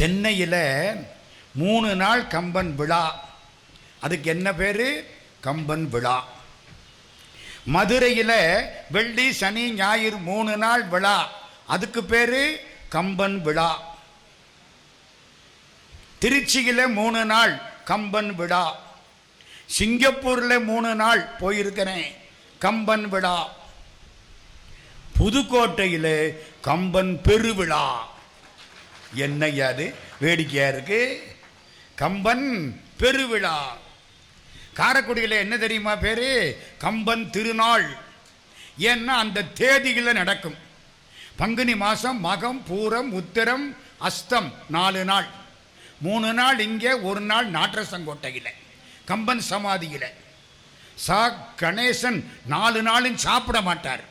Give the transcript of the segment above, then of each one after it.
சென்னையில் மூணு நாள் கம்பன் விழா. அதுக்கு என்ன பேர்? கம்பன் விழா. மதுரையில் வெள்ளி சனி ஞாயிறு மூணு நாள் விழா. அதுக்கு பேர் கம்பன் விழா. திருச்சியில் மூணு நாள் கம்பன் விழா. சிங்கப்பூரில் மூணு நாள் போயிருக்கிறேன் கம்பன் விழா. புதுக்கோட்டையில் கம்பன் பெருவிழா. என்னையா அது வேடிக்கையாக இருக்குது கம்பன் பெருவிழா. காரைக்குடியில் என்ன தெரியுமா பேர்? கம்பன் திருநாள். ஏன்னா அந்த தேதிகளில் நடக்கும். பங்குனி மாதம் மகம் பூரம் உத்திரம் அஸ்தம் நாலு நாள். மூணு நாள் இங்கே ஒரு நாள் நாட்டரசங்கோட்டையில் கம்பன் சமாதியில். சா கணேசன் நாலு நாளும் சாப்பிட மாட்டார்.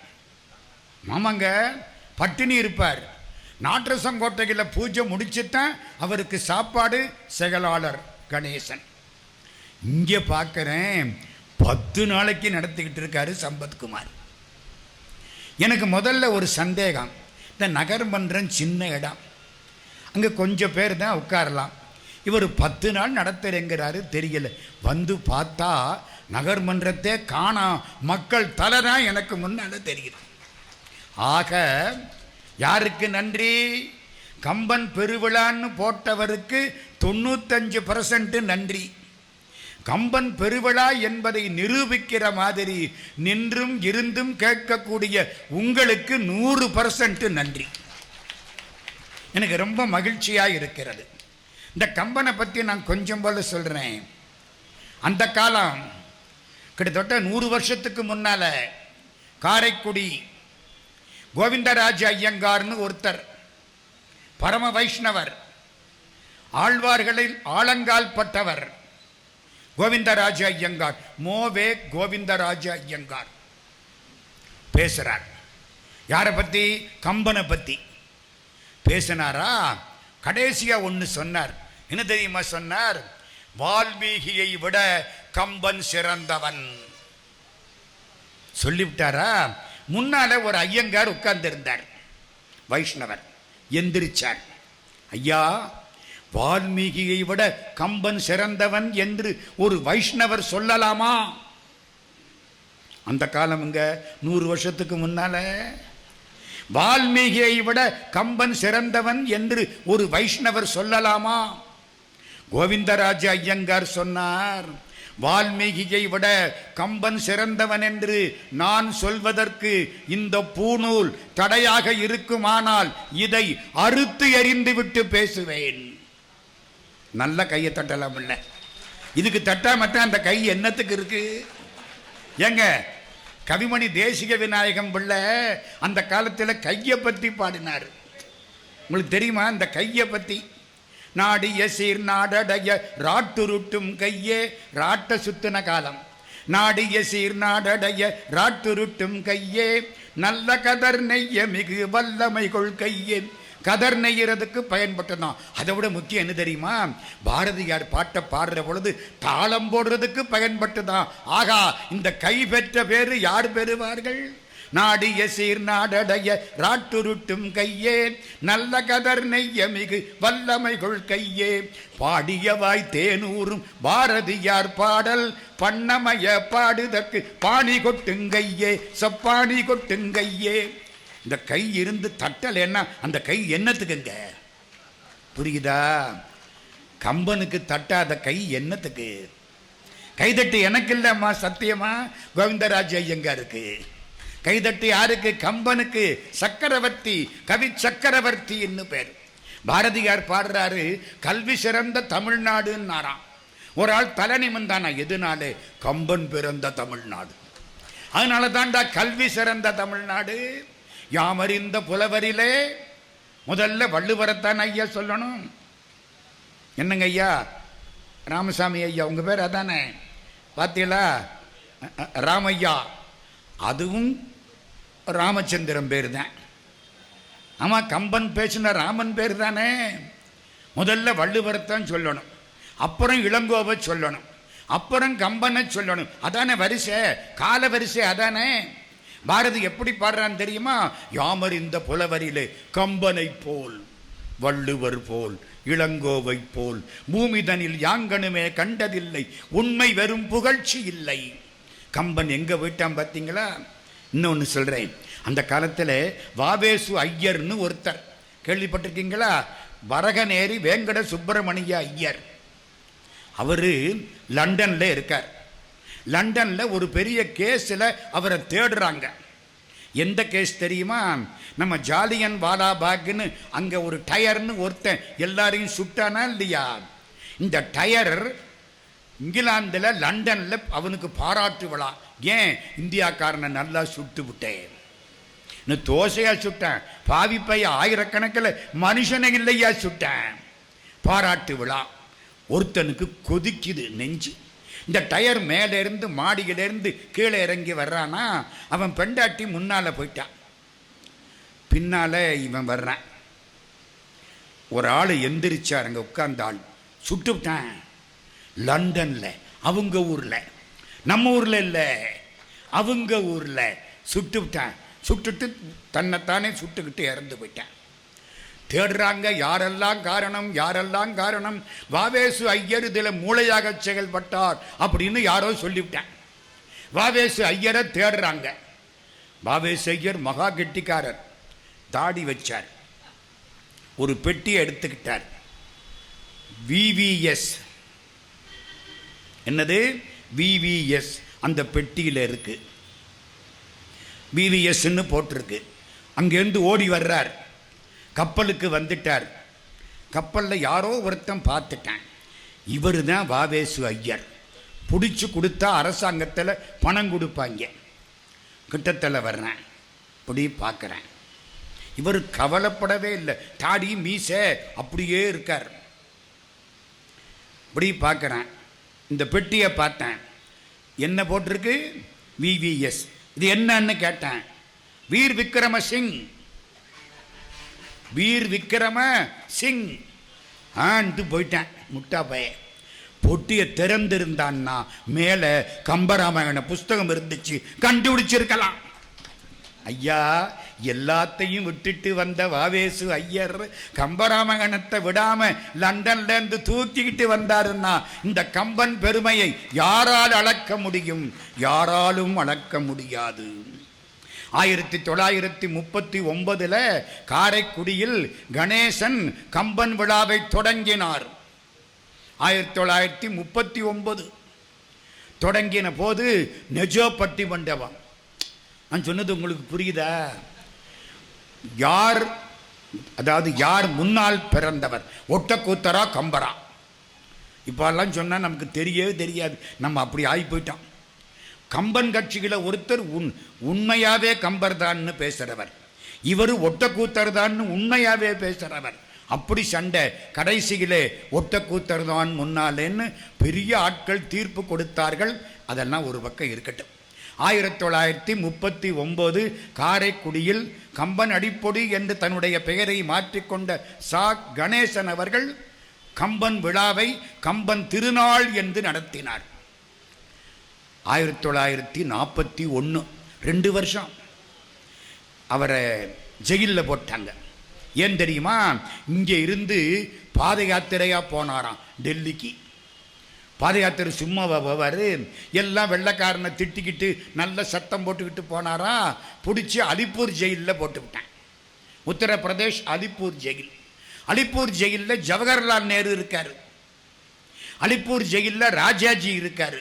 ஆமாங்க பட்டினி இருப்பார். நாட்டரசங்கோட்டையில் பூஜை முடிச்சுட்டேன். அவருக்கு சாப்பாடு செயலாளர் கணேசன். இங்கே பார்க்குறேன் பத்து நாளைக்கு நடத்திக்கிட்டு இருக்காரு சம்பத்குமார். எனக்கு முதல்ல ஒரு சந்தேகம். இந்த நகர்மன்றம் சின்ன இடம். அங்கே கொஞ்சம் பேர் தான் உட்காரலாம். இவர் பத்து நாள் நடத்துறேங்கிறாரு தெரியல. வந்து பார்த்தா நகர்மன்றத்தை காணா மக்கள் தலை தான் எனக்கு முன்னால் தெரியுது. ஆக யாருக்கு நன்றி? கம்பன் பெருவிழான்னு போட்டவருக்கு தொண்ணூத்தஞ்சு பர்சன்ட்டு நன்றி. கம்பன் பெருவிழா என்பதை நிரூபிக்கிற மாதிரி நின்றும் இருந்தும் கேட்கக்கூடிய உங்களுக்கு நூறு பர்சன்ட் நன்றி. எனக்கு ரொம்ப மகிழ்ச்சியாக இருக்கிறது. இந்த கம்பனை பற்றி நான் கொஞ்சம் போல சொல்கிறேன் அந்த காலம் கிட்டத்தட்ட நூறு வருஷத்துக்கு முன்னால் காரைக்குடி கோவிந்தராஜ ஐயங்கார்னு ஒருத்தர் பரம வைஷ்ணவர் ஆழ்வார்களில் ஆழங்கால் பட்டவர் கோவிந்தராஜ ஐயங்கார் மோவே கோவிந்தராஜ ஐயங்கார். பேசுறார். யாரை பத்தி? கம்பனை பத்தி. பேசினாரா? கடைசியா ஒன்று சொன்னார். என்ன தெரியுமா சொன்னார்? வால்மீகியை விட கம்பன் சிறந்தவன். சொல்லிவிட்டாரா? முன்னால ஒரு ஐயங்கார் உட்கார்ந்திருந்தார். வைஷ்ணவர் எந்திரிச்சார். ஐயா வால்மீகியை விட கம்பன் சிறந்தவன் என்று ஒரு வைஷ்ணவர் சொல்லலாமா? அந்த காலம் இங்க நூறு வருஷத்துக்கு முன்னால. வால்மீகியை விட கம்பன் சிறந்தவன் என்று ஒரு வைஷ்ணவர் சொல்லலாமா? கோவிந்தராஜ ஐயங்கார் சொன்னார் வால்மீகியை விட கம்பன் சிறந்தவன் என்று நான் சொல்வதற்கு இந்த பூநூல் தடையாக இருக்குமானால் இதை அறுத்து எறிந்துவிட்டு பேசுவேன். நல்ல கையை தட்டலாம் இல்லை. இதுக்கு தட்டாமட்ட அந்த கை என்னத்துக்கு இருக்கு? ஏங்க கவிமணி தேசிக விநாயகம் பிள்ளை அந்த காலத்தில் கையை பற்றி பாடினார். உங்களுக்கு தெரியுமா அந்த கையை பற்றி? நாடிய சீர் நாடடைய ராட்டுருட்டும் கையே ராட்ட சுத்தின காலம். நாடிய சீர் நாடடைய ராட்டுருட்டும் கையே நல்ல கதர் நெய்ய மிகு வல்லமை கொள் கையே. கதர் நெய்யறதுக்கு பயன்பட்டதான். அதை விட முக்கியம் என்ன தெரியுமா? பாரதியார் பாட்டை பாடுற பொழுது தாளம் போடுறதுக்கு பயன்பட்டுதான். ஆகா இந்த கை பெற்ற பேரு யார் பெறுவார்கள்? நாடிய சீர் நாடடைய ராட்டுருட்டும் கையே. நல்ல கதர் நெய்யமிகு வல்லமை வல்லமைகள் கையே. பாடியவாய் தேனூரும் பாரதியார் பாடல். பண்ணமய பாடுதற்கு பாணி கொட்டுங்கையே சப்பாணி கொட்டுங்கையே இந்த கை இருந்து தட்டலைன்னா அந்த கை என்னத்துக்குங்க புரியுதா? கம்பனுக்கு தட்டாத கை என்னத்துக்கு? கைதட்டு எனக்கு இல்லைம்மா சத்தியமா? கோவிந்தராஜ் ஐயங்காருக்கு. கைதட்டு யாருக்கு? கம்பனுக்கு. சக்கரவர்த்தி கவி சக்கரவர்த்தின்னு பேர். பாரதியார் பாடுறாரு கல்வி சிறந்த தமிழ்நாடுன்னாராம். ஒரு ஆள் தலை நிமிந்தானா எதுனாலே? கம்பன் பிறந்த தமிழ்நாடு. அதனால தான்டா கல்வி சிறந்த தமிழ்நாடு. யாமறிந்த புலவரிலே முதல்ல வள்ளுவரத்தான் ஐயா சொல்லணும். என்னங்க ஐயா? ராமசாமி ஐயா உங்கள் பேர் அதானே? பார்த்தீங்களா ராமையா. அதுவும் ராமச்சந்திரன் பேர் தான் ஆமாம் கம்பன் பேசின ராமன் பேர் தானே முதல்ல வள்ளுவரத்தான் சொல்லணும். அப்புறம் இளங்கோவை சொல்லணும். அப்புறம் கம்பனை சொல்லணும். அதானே வரிசை? கால வரிசை அதானே? பாரதி எப்படி பாடுறான்னு தெரியுமா? யாமர் இந்த புலவரிலே கம்பனை போல் வள்ளுவர் போல் இளங்கோவை போல் பூமிதனில் யாங்கனுமே கண்டதில்லை. உண்மை வெறும் புகழ்ச்சி இல்லை. கம்பன் எங்கே போயிட்டான் பார்த்தீங்களா இன்னொன்று சொல்கிறேன் அந்த காலத்தில் வாவேசு ஐயர்னு ஒருத்தர். கேள்விப்பட்டிருக்கீங்களா? வரகநேரி வேங்கட சுப்பிரமணிய ஐயர். அவர் லண்டனில் இருக்கார். லண்டனில் ஒரு பெரிய கேஸில் அவரை தேடுறாங்க. எந்த கேஸ் தெரியுமா? நம்ம ஜாலியன் வாலாபாக்னு அங்கே ஒரு டயர்னு ஒருத்தன் எல்லாரையும் சுட்டானா இல்லையா? இந்த டயர் இங்கிலாந்தில் லண்டனில் அவனுக்கு பாராட்டு விழா. ஏன்? இந்தியாக்காரனை நல்லா சுட்டு விட்டேன். நான் தோசையாக சுட்டேன். பாவி ஆயிரக்கணக்கில் மனுஷனை இல்லையா சுட்டேன். பாராட்டு விழா. ஒருத்தனுக்கு கொதிக்குது நெஞ்சு. இந்த டயர் மேலேருந்து மாடியிலேருந்து கீழே இறங்கி வர்றானா? அவன் பெண்டாட்டி முன்னால் போயிட்டான் பின்னால் இவன் வர்றான். ஒரு ஆள் எந்திரிச்சாருங்க உட்கார்ந்த ஆள். சுட்டு விட்டான். லண்டனில் அவங்க ஊரில். நம்ம ஊரில் இல்லை. அவங்க ஊரில். சுட்டு விட்டேன். சுட்டுட்டு தன்னைத்தானே சுட்டுக்கிட்டு இறந்து போயிட்டான். தேடுறாங்க யாரெல்லாம் காரணம் யாரெல்லாம் காரணம்? வாவேசு ஐயர் இதில் மூளையாக செயல்பட்டார் அப்படின்னு யாரோ சொல்லிவிட்டேன். வாவேசு ஐயரை தேடுறாங்க. வாவேசு ஐயர் மகா கெட்டிக்காரர். தாடி வச்சார். ஒரு பெட்டியை எடுத்துக்கிட்டார். விவிஎஸ் என்னது? விவிஎஸ் அந்த பெட்டியில் இருக்குது விவிஎஸ்ன்னு போட்டிருக்கு. அங்கேருந்து ஓடி வர்றார். கப்பலுக்கு வந்துட்டார். கப்பலில் யாரோ ஒருத்தன் பார்த்துட்டான். இவர் தான் வாவேசு ஐயர். பிடிச்சி கொடுத்தா அரசாங்கத்தில் பணம் கொடுப்பாங்க. கிட்டத்தில் வர்றேன். இப்படி பார்க்குறேன். இவர் கவலைப்படவே இல்லை. தாடி மீசை அப்படியே இருக்கார். இப்படி பார்க்குறேன். இந்த பெட்டியை பார்த்தேன். என்ன போட்டிருக்கு? விவிஎஸ் இது என்னன்னு கேட்டேன். வீர் விக்ரம சிங். வீர் விக்ரம சிங். ஆண்டு போயிட்டேன் முட்டா பைய. பொட்டியை திறந்திருந்தான்னா மேலே கம்பராமாயண புஸ்தகம் இருந்துச்சு கண்டுபிடிச்சிருக்கலாம். ஐயா எல்லாத்தையும் விட்டுட்டு வந்த வாவேசு ஐயர் கம்பராமகணத்தை விடாம லண்டன்ல இருந்து தூக்கிக்கிட்டு வந்தாருன்னா இந்த கம்பன் பெருமையை யாரால் அளக்க முடியும்? யாராலும் அளக்க முடியாது. ஆயிரத்தி தொள்ளாயிரத்தி முப்பத்தி ஒன்பதுல காரைக்குடியில் கணேசன் கம்பன் விழாவை தொடங்கினார். ஆயிரத்தி தொள்ளாயிரத்தி முப்பத்தி ஒன்பது தொடங்கின போது நெஜோப்பட்டி மண்டபம். நான் சொன்னது உங்களுக்கு புரியுதா? யார் அதாவது யார் முன்னால் பிறந்தவர்? ஒட்டக்கூத்தரா கம்பரா? இப்பெல்லாம் சொன்னால் நமக்கு தெரியவே தெரியாது. நம்ம அப்படி ஆகி போயிட்டோம். கம்பன் கட்சிகளை ஒருத்தர் உன் உண்மையாகவே கம்பர் தான்னு பேசுகிறவர் இவர் ஒட்டக்கூத்தர் தான்னு உண்மையாகவே பேசுகிறவர் அப்படி சண்டை. கடைசியிலே ஒட்டக்கூத்தர் தான் முன்னாலேன்னு பெரிய ஆட்கள் தீர்ப்பு கொடுத்தார்கள். அதெல்லாம் ஒரு பக்கம் இருக்கட்டும். ஆயிரத்தி தொள்ளாயிரத்தி முப்பத்தி ஒன்பது காரைக்குடியில் கம்பன் அடிப்பொடி என்று தன்னுடைய பெயரை மாற்றிக்கொண்ட சா. கணேசன் அவர்கள் கம்பன் விழாவை கம்பன் திருநாள் என்று நடத்தினார். ஆயிரத்தி தொள்ளாயிரத்தி நாற்பத்தி ஒன்று ரெண்டு வருஷம். அவரை ஜெயிலில் போட்டாங்க. ஏன் தெரியுமா? இங்கே இருந்து பாத யாத்திரையாக போனாராம் டெல்லிக்கு. பாத யாத்திரை சும்மா போவார் எல்லாம் வெள்ளைக்காரனை திட்டிக்கிட்டு நல்ல சத்தம் போட்டுக்கிட்டு போனாரா? பிடிச்சி அலிப்பூர் ஜெயிலில் போட்டு உத்தரப்பிரதேஷ் அலிப்பூர் ஜெயில். அலிப்பூர் ஜெயிலில் ஜவஹர்லால் நேரு இருக்கார். அலிப்பூர் ஜெயிலில் ராஜாஜி இருக்கார்.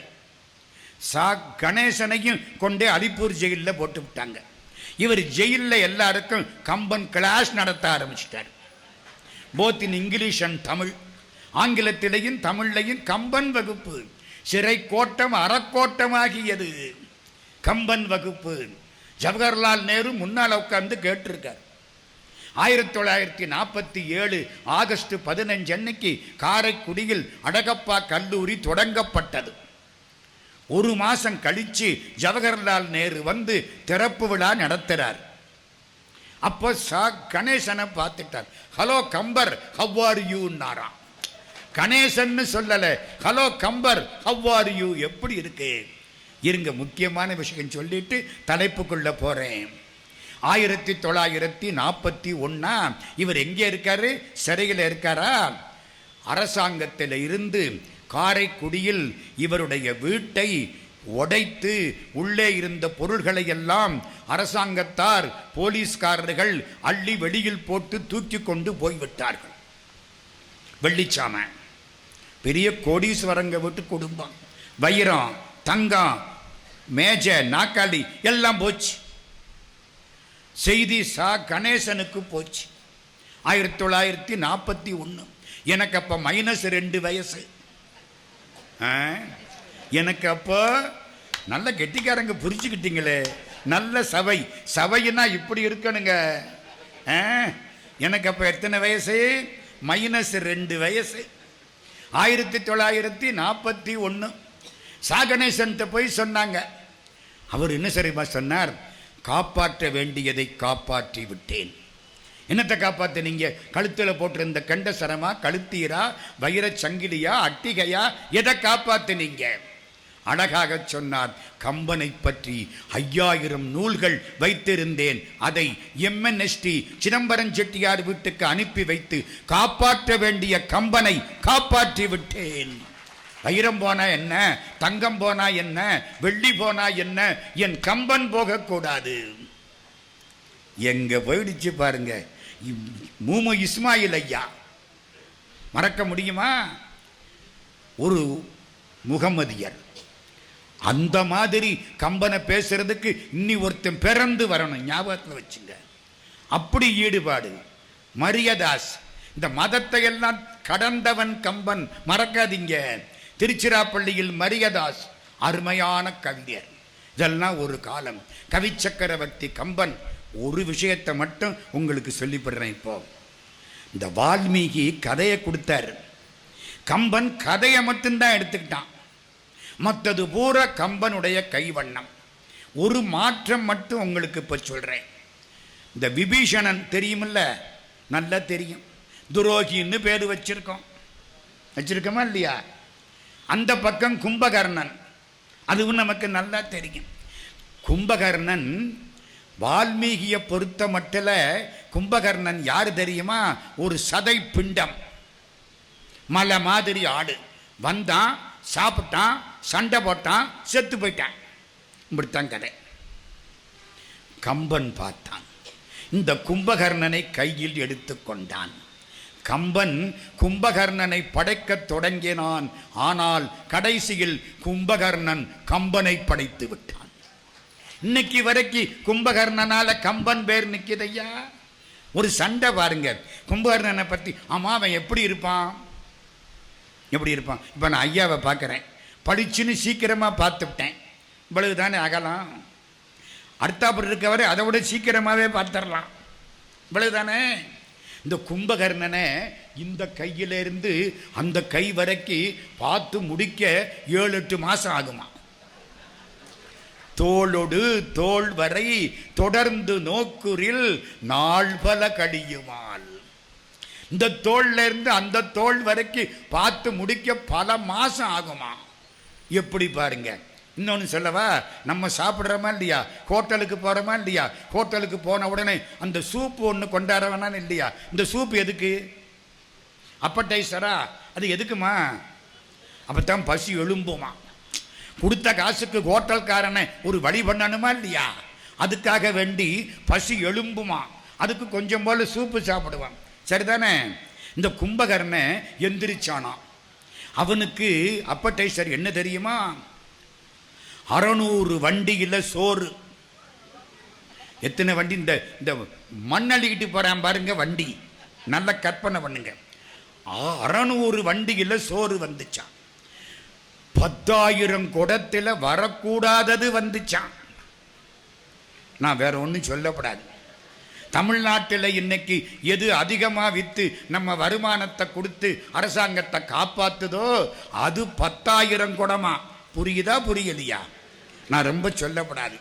சா கணேசனையும் கொண்டே அலிப்பூர் ஜெயிலில் போட்டு விட்டாங்க இவர் ஜெயிலில் எல்லாருக்கும் கம்பன் கிளாஸ் நடத்த ஆரம்பிச்சிட்டார். Both in English and Tamil ஆங்கிலத்திலையும் தமிழ்லையும் கம்பன் வகுப்பு. சிறை கோட்டம் அறக்கோட்டமாகியது. கம்பன் வகுப்பு. ஜவஹர்லால் நேரு முன்னால் உட்கார்ந்து கேட்டிருக்கார். ஆயிரத்தி தொள்ளாயிரத்தி நாற்பத்தி ஏழு ஆகஸ்ட் பதினஞ்சு அன்னைக்கு காரைக்குடியில் அடகப்பா கல்லூரி தொடங்கப்பட்டது. ஒரு மாதம் கழித்து ஜவஹர்லால் நேரு வந்து திறப்பு விழா நடத்துகிறார் அப்போ சா கணேசனை பார்த்துட்டார். ஹலோ கம்பர் ஹவ் ஆர் யூன்னாராம் கணேசன்னு சொல்லல. ஹலோ கம்பர் ஹவ்வார் யூ எப்படி இருக்கு? இருங்க முக்கியமான விஷயம் சொல்லிட்டு தலைப்புக்குள்ள போறேன். ஆயிரத்தி தொள்ளாயிரத்தி நாற்பத்தி ஒன்னா இவர் எங்கே இருக்காரு? சிறையில் இருக்காரா? அரசாங்கத்தில் இருந்து காரைக்குடியில் இவருடைய வீட்டை உடைத்து உள்ளே இருந்த பொருள்களை எல்லாம் அரசாங்கத்தார் போலீஸ்காரர்கள் அள்ளி வெளியில் போட்டு தூக்கி கொண்டு போய்விட்டார்கள். வெள்ளிச்சாமன் பெரிய கோடீஸ்வரங்க விட்டு குடும்பம் வைரம் தங்கம் மேஜை நாக்காளி எல்லாம் போச்சு. செய்தி சா கணேசனுக்கு போச்சு. ஆயிரத்தி தொள்ளாயிரத்தி நாற்பத்தி ஒன்று எனக்கு அப்போ மைனஸ் ரெண்டு வயசு. ஆ? எனக்கு அப்போ நல்ல கெட்டிக்காரங்க புரிச்சுக்கிட்டீங்களே நல்ல சபை. சபைன்னா இப்படி இருக்கணுங்க. ஆ? எனக்கு அப்போ எத்தனை வயசு? மைனஸ் ரெண்டு வயசு. ஆயிரத்தி தொள்ளாயிரத்தி நாற்பத்தி ஒன்று சாகணேசன்ட்ட போய் சொன்னாங்க. அவர் என்ன சரிமா சொன்னார்? காப்பாற்ற வேண்டியதை காப்பாற்றி விட்டேன். என்னத்தை காப்பாற்றினீங்க கழுத்தில் போட்டிருந்த கண்ட சரமா? கழுத்தீரா? வைரச் சங்கிலியா? அட்டிகையா? எதை காப்பாத்துனீங்க? அழகாக சொன்னார் கம்பனை பற்றி ஐயாயிரம் நூல்கள் வைத்திருந்தேன். அதை எம்என்எஸ்டி சிதம்பரம் செட்டியார் வீட்டுக்கு அனுப்பி வைத்து காப்பாற்ற வேண்டிய கம்பனை காப்பாற்றி விட்டேன். வைரம் போனா என்ன? தங்கம் போனா என்ன? வெள்ளி போனா என்ன? என் கம்பன் போகக்கூடாது. எங்க போயிடுச்சு பாருங்க. மூமு இஸ்மாயில் ஐயா. மறக்க முடியுமா? ஒரு முகமதியர். அந்த மாதிரி கம்பனை பேசுறதுக்கு இன்னி ஒருத்தன் பிறந்து வரணும். ஞாபகத்தில் வச்சுங்க. அப்படி ஈடுபாடு. மரியதாஸ் இந்த மதத்தை எல்லாம் கடந்தவன் கம்பன். மறக்காதீங்க. திருச்சிராப்பள்ளியில் மரியதாஸ் அருமையான கவிஞர். இதெல்லாம் ஒரு காலம். கவிச்சக்கரவர்த்தி கம்பன் ஒரு விஷயத்தை மட்டும் உங்களுக்கு சொல்லிப்படுறேன் இப்போ. இந்த வால்மீகி கதையை கொடுத்தாரு. கம்பன் கதையை மட்டும்தான் எடுத்துக்கிட்டான். மற்றது பூரா கம்பனுடைய கைவண்ணம். ஒரு மாற்றம் மட்டும் உங்களுக்கு இப்போ சொல்கிறேன் இந்த விபீஷணன் தெரியுமில்ல? நல்லா தெரியும். துரோகின்னு பேர் வச்சுருக்கோம். வச்சிருக்கோமா இல்லையா? அந்த பக்கம் கும்பகர்ணன். அதுவும் நமக்கு நல்லா தெரியும். கும்பகர்ணன் வால்மீகியை பொறுத்த மட்டில் கும்பகர்ணன் யார் தெரியுமா? ஒரு சதை பிண்டம். மலை மாதிரி ஆடு. வந்தான் சாப்பிட்டான் சண்டை போட்டான் செத்து போயிட்டான். இப்படித்தான் கதை. கம்பன் பார்த்தான். இந்த கும்பகர்ணனை கையில் எடுத்துக்கொண்டான் கம்பன் கும்பகர்ணனை படைக்கத் தொடங்கினான். ஆனால் கடைசியில் கும்பகர்ணன் கம்பனை படைத்து விட்டான். இன்னைக்கு வரைக்கும் கும்பகர்ணனால கம்பன் பேர் நிற்கிதையா? ஒரு சண்டை பாருங்க. கும்பகர்ணனை பற்றி ஆமாம் அவன் எப்படி இருப்பான்? எப்படி இருப்பான்? இப்போ நான் ஐயாவை பார்க்குறேன். படிச்சுன்னு சீக்கிரமாக பார்த்துவிட்டேன். இவ்வளவு தானே அகலாம். அடுத்தாப்புறம் இருக்கவரை அதை விட சீக்கிரமாகவே பார்த்துடலாம். இவ்வளவு தானே இந்த கும்பகர்ணனை இந்த கையிலிருந்து அந்த கை வரைக்கும் பார்த்து முடிக்க ஏழு எட்டு மாதம் ஆகுமா? தோளொடு தோள் வரை தொடர்ந்து நோக்குறில் நாள் பல கடியுமாள் இந்த தோல்ல இருந்து அந்த தோல் வரைக்கும் பார்த்து முடிக்க பல மாதம் ஆகுமா? எப்படி பாருங்க. இன்னொன்று சொல்லவா நம்ம சாப்பிட்றோமா இல்லையா? ஹோட்டலுக்கு போகிறோமா இல்லையா? ஹோட்டலுக்கு போன உடனே அந்த சூப்பு ஒன்று கொண்டாட வேணான்னு இல்லையா? இந்த சூப் எதுக்கு? அப்பட்டைசரா அது எதுக்குமா? அப்போ தான் பசி எழும்புமா. கொடுத்த காசுக்கு ஹோட்டல்காரனை ஒரு வழி பண்ணணுமா இல்லையா? அதுக்காக வேண்டி பசி எழும்புமா. அதுக்கு கொஞ்சம் போல் சூப்பு சாப்பிடுவான். சரிதானே? இந்த கும்பகர்ணை எந்திரிச்சானாம். அவனுக்கு அப்பட்டைசர் என்ன தெரியுமா? அறநூறு வண்டியில் சோறு. எத்தனை வண்டி? இந்த இந்த மண்ணள்ளிக்கிட்டு போகிறான் பாருங்க வண்டி. நல்ல கற்பனை பண்ணுங்க. அறநூறு வண்டியில் சோறு வந்துச்சான் பத்தாயிரம் குடத்தில் வரக்கூடாதது வந்துச்சான் நான் வேற ஒன்றும் சொல்லப்படாது. தமிழ்நாட்டில் இன்னைக்கு எது அதிகமாக விற்று நம்ம வருமானத்தை கொடுத்து அரசாங்கத்தை காப்பாத்துதோ அது பத்தாயிரம் குடமா. புரியுதா புரியலையா? நான் ரொம்ப சொல்லப்படாது.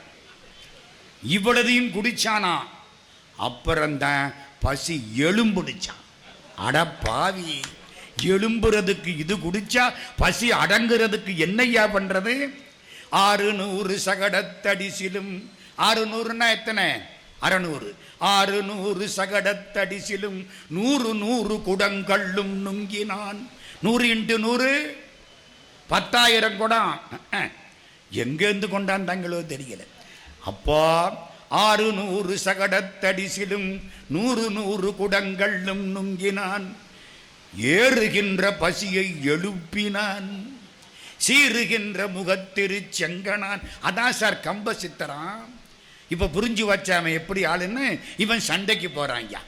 இவ்வளதையும் குடிச்சானா? அப்புறம்தான் பசி எலும்புடிச்சான் அட பாவி எலும்புறதுக்கு இது குடிச்சா பசி அடங்குறதுக்கு என்னய்யா பண்றது? ஆறு நூறு சகடத்தடிசிலும். ஆறுநூறுனா எத்தனை? அறநூறு. ஆறு நூறு சகடத்தடிசிலும் நூறு நூறு குடங்கள்ளும் நுங்கினான். நூறு இன்ட்டு நூறு? பத்தாயிரம் குடம். எங்கேருந்து கொண்டாந்தாங்களோ தெரியல. அப்பா ஆறு நூறு சகடத்தடிசிலும் நூறு நூறு குடங்கள்ளும் நுங்கினான். ஏறுகின்ற பசியை எழுப்பினான். சீறுகின்ற முகத்திரு செங்கனான். அதான் சார் கம்ப சித்தரான் இப்போ புரிஞ்சு வச்சாம எப்படி ஆளுன்னு இவன் சண்டைக்கு போகிறான் ஐயா.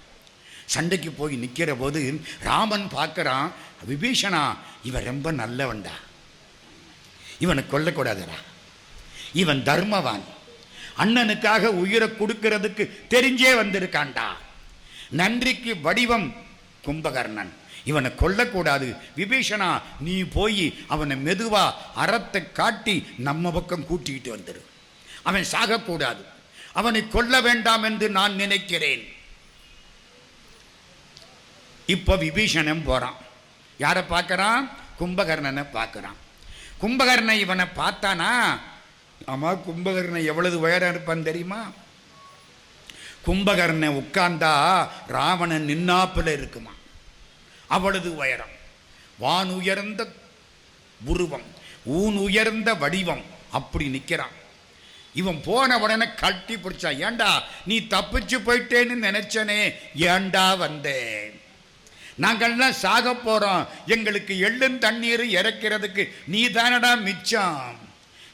சண்டைக்கு போய் நிற்கிற போது ராமன் பார்க்கறான் விபீஷணா இவன் ரொம்ப நல்லவன்டா. இவனை கொல்லக்கூடாதுடா. இவன் தர்மவான். அண்ணனுக்காக உயிரை கொடுக்கறதுக்கு தெரிஞ்சே வந்திருக்கான்டா. நன்றிக்கு வடிவம் கும்பகர்ணன். இவனை கொல்லக்கூடாது. விபீஷணா நீ போய் அவனை மெதுவா அறத்தை காட்டி நம்ம பக்கம் கூட்டிக்கிட்டு வந்துடு அவன் சாகக்கூடாது. அவனை கொல்ல வேண்டாம் என்று நான் நினைக்கிறேன். இப்போ விபீஷணன் போகிறான் யாரை பார்க்கறான்? கும்பகர்ணனை பார்க்கறான். கும்பகர்ணன் இவனை பார்த்தானா? ஆமாம் கும்பகர்ணன் எவ்வளவு உயரம் இருப்பான் தெரியுமா? கும்பகர்ணன் உட்கார்ந்தா ராவணன் நின்னாப்பில் இருக்குமா? அவ்வளவு உயரம். வான் உயர்ந்த உருவம் ஊன் உயர்ந்த வடிவம் அப்படி நிற்கிறான் இவன் போன உடனே கட்டி பிடிச்சான். ஏண்டா நீ தப்பிச்சு போயிட்டேன்னு நினைச்சனே? ஏண்டா வந்தேன்? நாங்கள்லாம் சாக போகிறோம் எங்களுக்கு எள்ளும் தண்ணீர் இறக்கிறதுக்கு நீ தானடா மிச்சம்.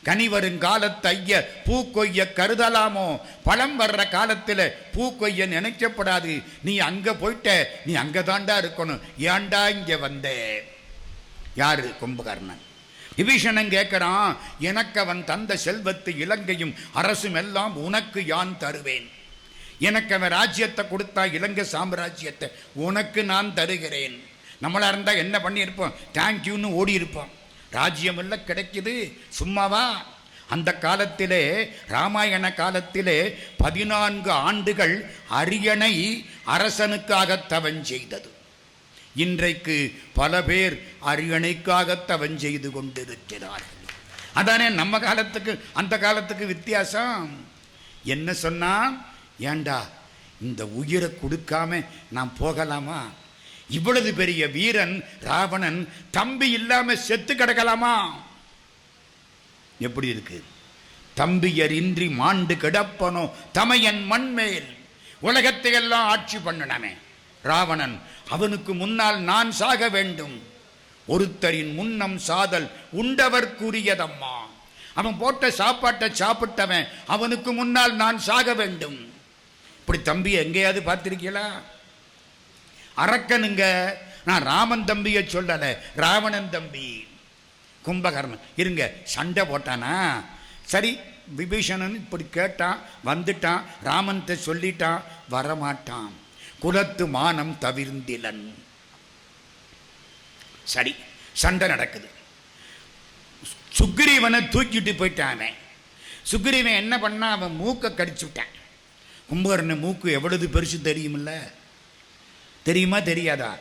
கனி வரும் காலத்து ஐய பூ கொய்ய கருதலாமோ? பழம் வர்ற காலத்தில் பூ கொய்ய நினைக்கப்படாது. நீ அங்கே போயிட்ட நீ அங்கே தாண்டா இருக்கணும். ஏண்டா இங்கே வந்த? யாரு? கும்பகர்ணன். விபீஷணன் கேட்கிறான் எனக்கு அவன் தந்த செல்வத்து இலங்கையும் அரசும் எல்லாம் உனக்கு யான் தருவேன்? எனக்கு அவன் ராஜ்யத்தை கொடுத்தா இலங்கை சாம்ராஜ்யத்தை உனக்கு நான் தருகிறேன். நம்மளா இருந்தால் என்ன பண்ணியிருப்போம்? தேங்க்யூன்னு ஓடி இருப்போம் ராஜ்யம் எல்லாம் கிடைக்குது. சும்மாவா? அந்த காலத்திலே ராமாயண காலத்திலே பதினான்கு ஆண்டுகள் அரியணை அரசனுக்காக தவன் செய்தது. இன்றைக்கு பல பேர் அரியணைக்காக தவன் செய்து கொண்டிருக்கிறார்கள். அதானே நம்ம காலத்துக்கு அந்த காலத்துக்கு வித்தியாசம்? என்ன சொன்னால் ஏண்டா இந்த உயிரை கொடுக்காம நான் போகலாமா? இவ்வளவு பெரிய வீரன் ராவணன் தம்பி இல்லாம செத்து கிடக்கலாமா? எப்படி இருக்கு? தம்பியரின்றி மாண்டு கிடப்பனோ தமையன் மண்மேல். உலகத்தை எல்லாம் ஆட்சி பண்ணணமே ராவணன் அவனுக்கு முன்னால் நான் சாக வேண்டும். ஒருத்தரின் முன்னம் சாதல் உண்டவர்க்குரியதம்மா. அவன் போட்ட சாப்பாட்டை சாப்பிட்டவன் அவனுக்கு முன்னால் நான் சாக வேண்டும். இப்படி தம்பி எங்கேயாவது பார்த்துருக்கீங்களா? அரக்கனுங்க நான் ராமன் தம்பியை சொல்லலை ராவணன் தம்பி. கும்பகர்ணன் இருங்க சண்டை போட்டானா? சரி விபீஷணன் இப்படி கேட்டான் வந்துட்டான் ராமன்கிட்ட சொல்லிட்டான் வரமாட்டான். குலத்து மானம் தவிர்ந்திலன். சரி சண்டை நடக்குது. சுக்ரீவனை தூக்கிட்டு போயிட்டான். சுக்ரீவன் என்ன பண்ணா அவன் மூக்கை கடிச்சு விட்டான். கும்பகர்ணன் மூக்கு எவ்வளவு பெருசு தெரியுமில்ல? தெரியுமா தெரியாதா?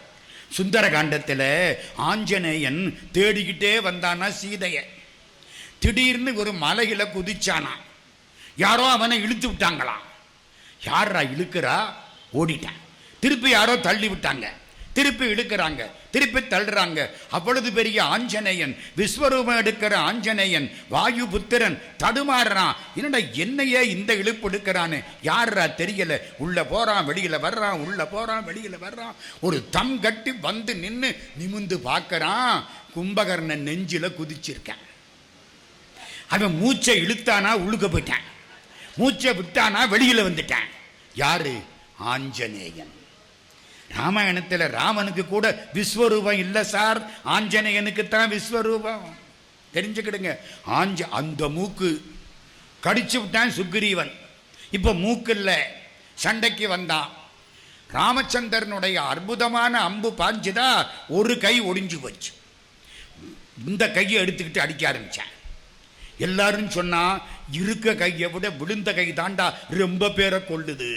சுந்தர காண்டத்தில் ஆஞ்சநேயன் தேடிக்கிட்டே வந்தானா சீதைய. திடீர்னு ஒரு மலையில் குதிச்சானா. யாரோ அவனை இழுத்து விட்டாங்களாம். யாரா இழுக்கிறா? ஓடிட்டான். திருப்பி யாரோ தள்ளி விட்டாங்க. திருப்பி இழுக்கிறாங்க. திருப்பி தள்ளுறாங்க. அவ்வளவு பெரிய ஆஞ்சநேயன் விஸ்வரூபம் எடுக்கிற ஆஞ்சநேயன் வாயு புத்திரன் தடுமாறுறான். என்னடா என்னையே இந்த இழுப்பு எடுக்கிறான்னு யாரா தெரியல. உள்ள போறான் வெளியில வர்றான் உள்ள போறான் வெளியில வர்றான். ஒரு தம் கட்டி வந்து நின்று நிமிந்து பார்க்கறான். கும்பகர்ணன் நெஞ்சில குதிச்சிருக்கேன். அவன் மூச்சை இழுத்தானா உழுக்க போயிட்டான். மூச்சை விட்டானா வெளியில வந்துட்டான். யாரு? ஆஞ்சநேயன். ராமாயணத்தில் ராமனுக்கு கூட விஸ்வரூபம் இல்லை சார். ஆஞ்சநேயனுக்கு தான் விஸ்வரூபம். தெரிஞ்சுக்கிடுங்க. ஆஞ்ச அந்த மூக்கு கடிச்சு விட்டான் சுக்ரீவன். இப்போ மூக்கு இல்லை சண்டைக்கு வந்தான். ராமச்சந்திரனுடைய அற்புதமான அம்பு பாஞ்சுதா ஒரு கை ஒடிஞ்சு போச்சு. இந்த கையை எடுத்துக்கிட்டு அடிக்க ஆரம்பித்தேன் எல்லாரும் சொன்னால் இருக்க கையை விட விழுந்த கை தாண்டா ரொம்ப பேரை கொள்ளுது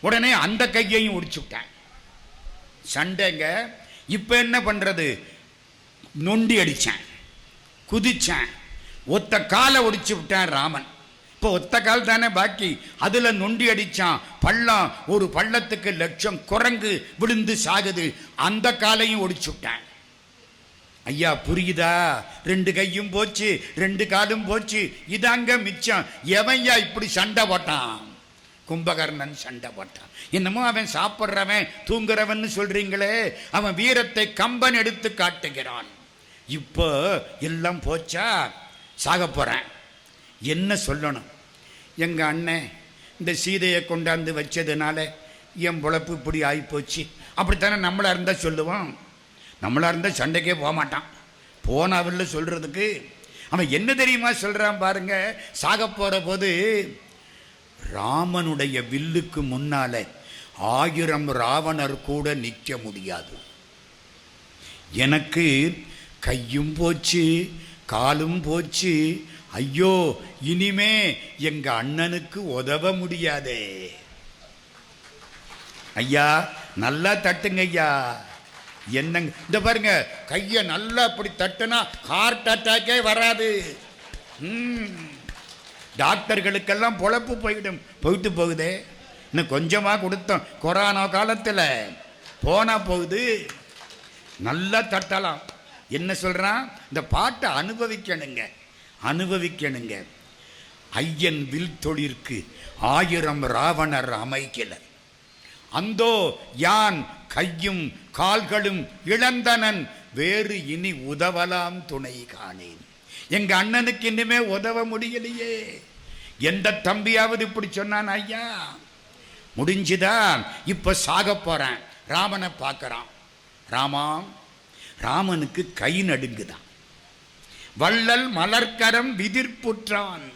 உடனே அந்த கையையும் ஒடிச்சு விட்டேன். சண்டைங்க. இப்போ என்ன பண்ணுறது நொண்டி அடித்தேன் குதிச்சேன். ஒத்த காலை ஒடிச்சு விட்டேன் ராமன். இப்போ ஒத்த கால் தானே பாக்கி. அதில் நொண்டி அடித்தான் பள்ளம் ஒரு பள்ளத்துக்கு லட்சம் குரங்கு விழுந்து சாகுது. அந்த காலையும் ஒடிச்சு விட்டேன். ஐயா புரியுதா? ரெண்டு கையும் போச்சு ரெண்டு காலும் போச்சு. இதாங்க மிச்சம். எவையா இப்படி சண்டை போட்டான்? கும்பகர்ணன் சண்டை போட்டான். என்னமோ அவன் சாப்பிட்றவன் தூங்குறவன் சொல்றீங்களே அவன் வீரத்தை கம்பன் எடுத்து காட்டுகிறான். இப்போ எல்லாம் போச்சா? சாக போகிறேன் என்ன சொல்லணும்? எங்கள் அண்ணன் இந்த சீதையை கொண்டாந்து வச்சதுனால என் பொழப்பு இப்படி ஆகிப்போச்சு அப்படித்தானே நம்மளாக இருந்தால் சொல்லுவோம்? நம்மளாக இருந்தால் சண்டைக்கே போக மாட்டான் போனாவில் சொல்கிறதுக்கு அவன் என்ன தெரியுமா சொல்கிறான் பாருங்க சாக போகிற போது ராமனுடைய வில்லுக்கு முன்னால் ஆயிரம் ராவணர் கூட நிற்க முடியாது. எனக்கு கையும் போச்சு காலும் போச்சு. ஐயோ இனிமே எங்கள் அண்ணனுக்கு உதவ முடியாதே. ஐயா நல்லா தட்டுங்க ஐயா. என்னங்க இந்த பாருங்க கையை நல்லா அப்படி தட்டுனா ஹார்ட் அட்டாக்கே வராது. டாக்டர்களுக்கெல்லாம் பொழப்பு போயிடும். போயிட்டு போகுதே. இன்னும் கொஞ்சமாக கொடுத்தோம். கொரோனா காலத்தில் போனால் போகுது நல்லா தட்டலாம். என்ன சொல்கிறான் இந்த பாட்டை அனுபவிக்கணுங்க. அனுபவிக்கணுங்க. ஐயன் வில் தொழிற்கு ஆயிரம் ராவணர் அமைக்கல. அந்தோ யான் கையும் கால்களும் இழந்தனன் வேறு இனி உதவலாம் துணை காணேன். எங்க அண்ணனுக்கு இன்னுமே உதவ முடியலையே. எந்த தம்பியாவது இப்படி சொன்னான் ஐயா? முடிஞ்சுதான். இப்போ சாக போகிறேன் ராமனை பார்க்கறான். ராமா ராமனுக்கு கை நடுங்குதான். வள்ளல் மலர்க்கரம் விதிர்ப்புற்றான்.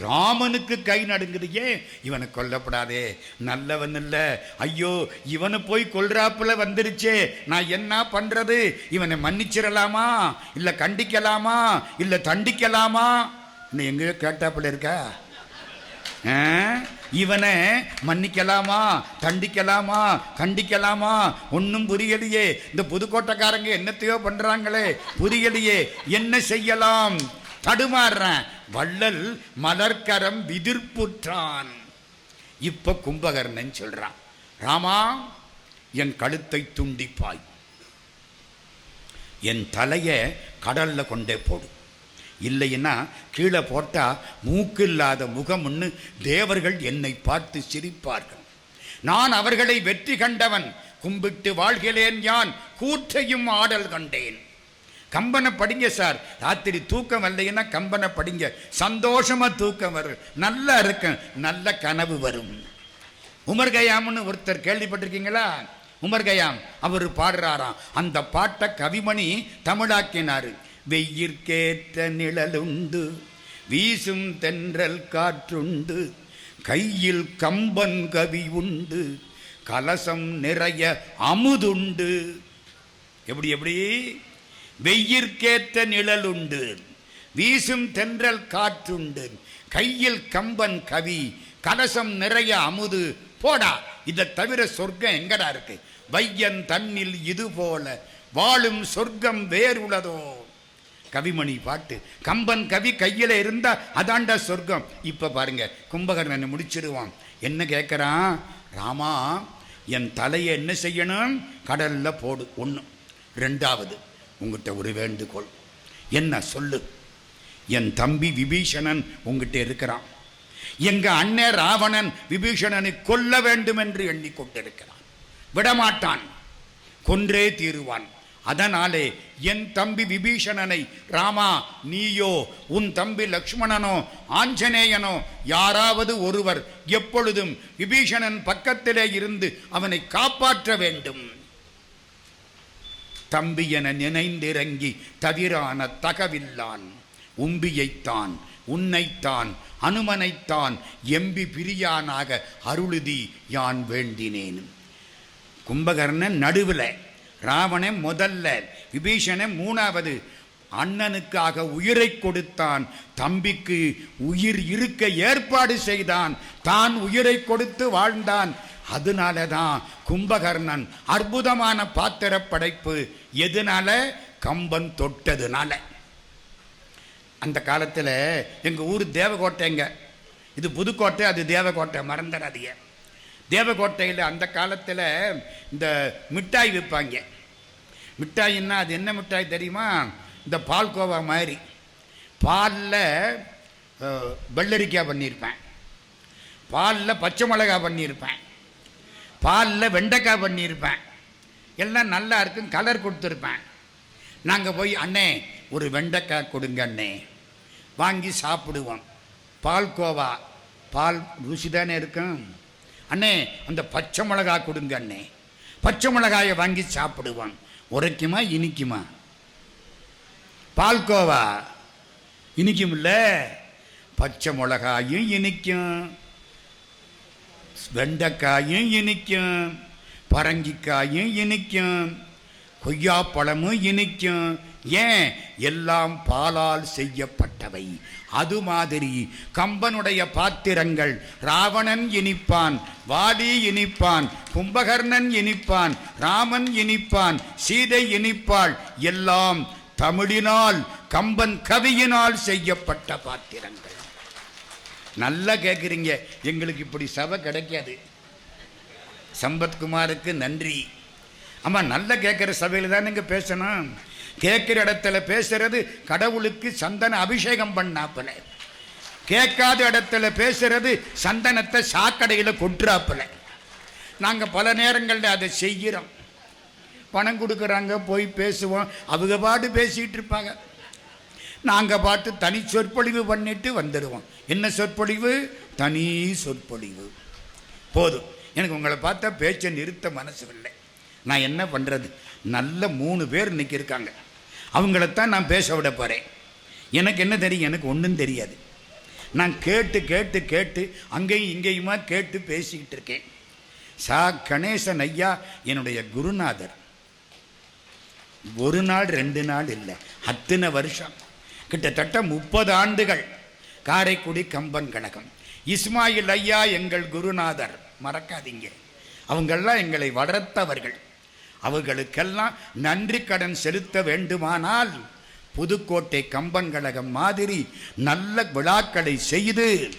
ராமனுக்கு கை நடுங்குது. ஏன்? இவனை கொல்லப்படாதே. நல்லவன் இல்லை. ஐயோ இவனை போய் கொல்றாப்புல வந்துருச்சே. நான் என்ன பண்ணுறது இவனை மன்னிச்சிடலாமா? இல்லை கண்டிக்கலாமா? இல்லை தண்டிக்கலாமா? இன்னும் எங்கேயோ கேட்டாப்புல இருக்கா? இவனை மன்னிக்கலாமா? தண்டிக்கலாமா? கண்டிக்கலாமா? ஒன்றும் புரியலையே. இந்த புதுக்கோட்டைக்காரங்க என்னத்தையோ பண்ணுறாங்களே புரியலையே. என்ன செய்யலாம்? தடுமாறுறேன். வள்ளல் மலர்க்கரம் விதிர்ப்புற்றான். இப்போ கும்பகர்ணன் சொல்கிறான் ராமா என் கழுத்தை துண்டிப்பாய். என் தலையை கடல்ல கொண்டே போடும் இல்லைன்னா கீழே போட்டால் மூக்கு இல்லாத முகம்னு தேவர்கள் என்னை பார்த்து சிரிப்பார்கள். நான் அவர்களை வெற்றி கண்டவன் கும்பிட்டு வாழ்கிறேன் யான் கூற்றையும் ஆடல் கண்டேன். கம்பனை படிங்க சார் ராத்திரி தூக்கம் வரலைன்னா கம்பனை படிங்க. சந்தோஷமாக தூக்கம் வரும் நல்லா இருக்கும் நல்ல கனவு வரும். உமர் கயாம்னு ஒருத்தர் கேள்விப்பட்டிருக்கீங்களா? உமர் கயாம் அவர் பாடுறாராம். அந்த பாட்டை கவிமணி தமிழாக்கினார். வெயிற்கேற்ற நிழலுண்டு வீசும் தென்றல் காற்றுண்டு கையில் கம்பன் கவி உண்டு கலசம் நிறைய அமுதுண்டு. எப்படி எப்படி? வெயிற்கேற்ற நிழலுண்டு வீசும் தென்றல் காற்றுண்டு கையில் கம்பன் கவி கலசம் நிறைய அமுது போடா. இதை தவிர சொர்க்கம் எங்கடா இருக்கு? வையன் தன்னில் இது போல வாழும் சொர்க்கம் வேறுள்ளதோ கவிமணி பாட்டு. கம்பன் கவி கையில் இருந்தால் அதாண்டா சொர்க்கம். இப்போ பாருங்க கும்பகர்ணனை முடிச்சிடுவான். என்ன கேட்குறான் ராமா என் தலையை என்ன செய்யணும்? கடல்ல போடு. ஒன்று ரெண்டாவது உங்ககிட்ட ஒரு வேண்டுகோள். என்ன சொல்லு? என் தம்பி விபீஷணன் உங்ககிட்ட இருக்கிறான். எங்கள் அண்ணன் ராவணன் விபீஷணனை கொல்ல வேண்டும் என்று எண்ணிக்கொண்டிருக்கிறான். விடமாட்டான். கொன்றே தீருவான். அதனாலே என் தம்பி விபீஷணனை ராமா நீயோ உன் தம்பி லக்ஷ்மணனோ ஆஞ்சநேயனோ யாராவது ஒருவர் எப்பொழுதும் விபீஷணன் பக்கத்திலே இருந்து அவனை காப்பாற்ற வேண்டும். தம்பி என நினைந்திறங்கி தவிரான தகவில்லான் உம்பியைத்தான் உன்னைத்தான் அனுமனைத்தான் எம்பி பிரியானாக அருளுதி யான் வேண்டினேன். கும்பகர்ணன் நடுவில் ராவணன் முதல்ல விபீஷணன் மூணாவது. அண்ணனுக்காக உயிரை கொடுத்தான் தம்பிக்கு உயிர் இருக்க ஏற்பாடு செய்தான் தான் உயிரை கொடுத்து வாழ்ந்தான். அதனால தான் கும்பகர்ணன் அற்புதமான பாத்திர படைப்பு. எதனால? கம்பன் தொட்டதுனால. அந்த காலத்தில் எங்கள் ஊர் தேவகோட்டைங்க. இது புதுக்கோட்டை அது தேவகோட்டை மறந்துடாதீங்க. தேவகோட்டையில் அந்த காலத்தில் இந்த மிட்டாய் விற்பாங்க. மிட்டாயின்னா அது என்ன மிட்டாய் தெரியுமா? இந்த பால்கோவா மாதிரி. பாலில் வெள்ளரிக்காய் பண்ணியிருப்பேன் பாலில் பச்சை மிளகா பண்ணியிருப்பேன் பாலில் வெண்டைக்காய் பண்ணியிருப்பேன் எல்லாம் நல்லா இருக்கும் கலர் கொடுத்துருப்பேன். நாங்கள் போய் அண்ணே ஒரு வெண்டைக்காய் கொடுங்க அண்ணே. வாங்கி சாப்பிடுவோம். பால்கோவா பால் ருசி தானே இருக்கும். அண்ணே அந்த பச்சை மிளகா கொடுங்க அண்ணே. பச்சை மிளகாயை வாங்கி சாப்பிடுவோம். உரைக்குமா இனிக்குமா? பால்கோவா இனிக்கும்ல பச்சை மிளகாயும் இனிக்கும். வெண்டைக்காயும் இனிக்கும். பரங்கிக்காயும் இனிக்கும். கொய்யாப்பழமும் இனிக்கும். ஏன்? எல்லாம் பாலால் செய்யப்பட்டவை. அது மாதிரி கம்பனுடைய பாத்திரங்கள் ராவணன் இனிப்பான் வாடி இனிப்பான் கும்பகர்ணன் இனிப்பான் ராமன் இனிப்பான் சீதை இனிப்பாள். எல்லாம் தமிழினால் கம்பன் கவியினால் செய்யப்பட்ட பாத்திரங்கள். நல்லா கேட்குறீங்க எங்களுக்கு இப்படி சபை கிடைக்காது. சம்பத்குமாருக்கு நன்றி. ஆமாம் நல்லா கேட்குற சபையில் தானேங்க பேசணும். கேட்குற இடத்துல பேசுறது கடவுளுக்கு சந்தன அபிஷேகம் பண்ணாப்புல. கேட்காத இடத்துல பேசுறது சந்தனத்தை சாக்கடையில் கொட்டுறாப்புல. நாங்கள் பல நேரங்களில் அதை செய்கிறோம் பணம் கொடுக்குறாங்க போய் பேசுவோம் அவங்க பாட்டு பேசிகிட்டு இருப்பாங்க. நாங்கள் பாட்டு தனி சொற்பொழிவு பண்ணிட்டு வந்துடுவோம். என்ன சொற்பொழிவு? தனி சொற்பொழிவு. போதும். எனக்கு உங்களை பார்த்தா பேச்சை நிறுத்த மனசு இல்லை. நான் என்ன பண்ணுறது நல்ல மூணு பேர் இன்றைக்கி இருக்காங்க. அவங்களத்தான் நான் பேச விட போகிறேன் எனக்கு என்ன தெரியும்? எனக்கு ஒன்றும் தெரியாது. நான் கேட்டு கேட்டு கேட்டு அங்கேயும் இங்கேயுமா கேட்டு பேசிக்கிட்டு இருக்கேன். சா கணேசன் ஐயா என்னுடைய குருநாதர். ஒரு நாள் ரெண்டு நாள் இல்லை. அத்தனை வருஷம். கிட்டத்தட்ட முப்பது ஆண்டுகள். காரைக்குடி கம்பன் கழகம். இஸ்மாயில் ஐயா எங்கள் குருநாதர். மறக்காதீங்க. அவங்கெல்லாம் எங்களை வளர்த்தவர்கள். அவர்களுக்கெல்லாம் நன்றி கடன் செலுத்த வேண்டுமானால் புதுக்கோட்டை கம்பன் கழகம் மாதிரி நல்ல விழாக்களை செய்து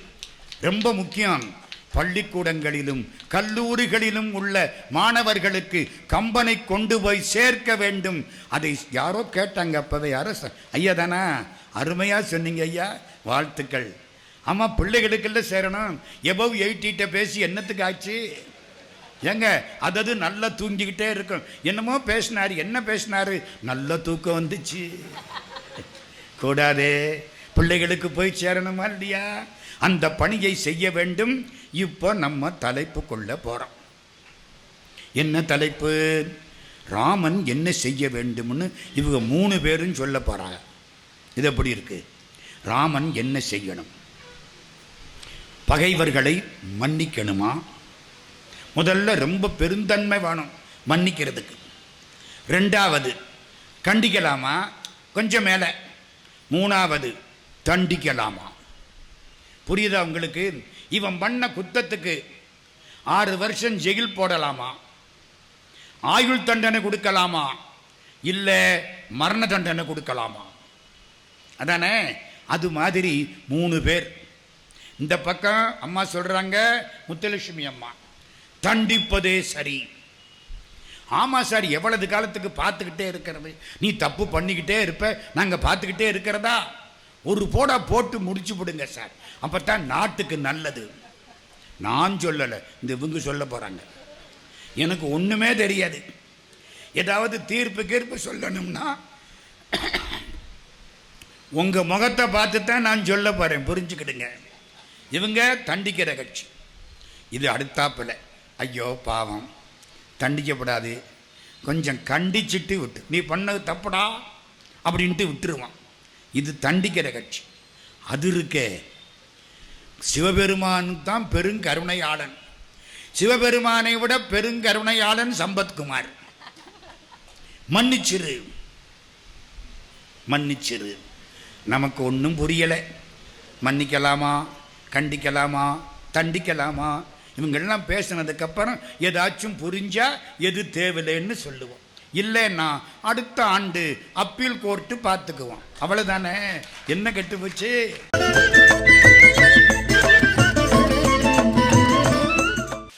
ரொம்ப முக்கியம் பள்ளிக்கூடங்களிலும் கல்லூரிகளிலும் உள்ள மாணவர்களுக்கு கம்பனை கொண்டு போய் சேர்க்க வேண்டும். அதை யாரோ கேட்டாங்க அப்பவே யாரோ சொ- ஐயா தானா? அருமையாக சொன்னீங்க ஐயா வாழ்த்துக்கள். ஆமாம் பிள்ளைகளுக்கெல்லாம் சேரணும். எபவ் எயிட்டிகிட்ட பேசி என்னத்துக்கு ஆச்சு? ஏங்க அதது நல்லா தூங்கிக்கிட்டே இருக்கும். என்னமோ பேசினார் என்ன பேசினாரு? நல்ல தூக்கம் வந்துச்சு. கூடாதே பிள்ளைகளுக்கு போய் சேரணுமா இல்லையா? அந்த பணியை செய்ய வேண்டும். இப்போ நம்ம தலைப்பு கொள்ள போகிறோம் என்ன தலைப்பு? ராமன் என்ன செய்ய வேண்டும்னு இவங்க மூணு பேரும் சொல்ல போகிறாங்க இது எப்படி இருக்கு? ராமன் என்ன செய்யணும்? பகைவர்களை மன்னிக்கணுமா? முதல்ல ரொம்ப பெருந்தன்மை வேணும் மன்னிக்கிறதுக்கு. ரெண்டாவது கண்டிக்கலாமா? கொஞ்சம் மேலே. மூணாவது தண்டிக்கலாமா? புரியுதா உங்களுக்கு? இவன் பண்ண குத்தத்துக்கு ஆறு வருஷம் ஜெயில் போடலாமா? ஆயுள் தண்டனை கொடுக்கலாமா? இல்லை மரண தண்டனை கொடுக்கலாமா? அதானே? அது மாதிரி மூணு பேர். இந்த பக்கம் அம்மா சொல்கிறாங்க முத்துலட்சுமி அம்மா. தண்டிப்பதே சரி. ஆமாம் சார் எவ்வளவு காலத்துக்கு பார்த்துக்கிட்டே இருக்கிறது? நீ தப்பு பண்ணிக்கிட்டே இருப்ப நாங்கள் பார்த்துக்கிட்டே இருக்கிறதா? ஒரு போடா போட்டு முடிச்சு விடுங்க சார். அப்பதான் நாட்டுக்கு நல்லது. நான் சொல்லலை இந்த இவங்க சொல்ல போகிறாங்க எனக்கு ஒன்றுமே தெரியாது. ஏதாவது தீர்ப்பு கீர்ப்பு சொல்லணும்னா உங்கள் முகத்தை பார்த்து தான் நான் சொல்ல போகிறேன் புரிஞ்சுக்கிடுங்க. இவங்க தண்டிக்கிற கட்சி. இது அடுத்தாப்பில். ஐயோ பாவம். தண்டிக்கப்படாது. கொஞ்சம் கண்டிச்சிட்டு விட்டு நீ பண்ணது தப்புடா அப்படின்ட்டு விட்டுருவான். இது தண்டிக்கிற கட்சி. அது இருக்கே. சிவபெருமான் தான் பெருங்கருணையாளன் சிவபெருமானை விட பெருங்கருணையாளன் சம்பத்குமார். மன்னிச்சிரு. மன்னிச்சிரு. நமக்கு ஒன்றும் புரியலை. மன்னிக்கலாமா? கண்டிக்கலாமா? தண்டிக்கலாமா? இவங்கெல்லாம் பேசினதுக்கப்புறம் ஏதாச்சும் புரிஞ்சா எது தேவையில்லைன்னு சொல்லுவோம். இல்லைன்னா அடுத்த ஆண்டு அப்பீல் கோர்ட்டு பார்த்துக்குவோம். அவ்வளோதானே என்ன கெட்டு போச்சு?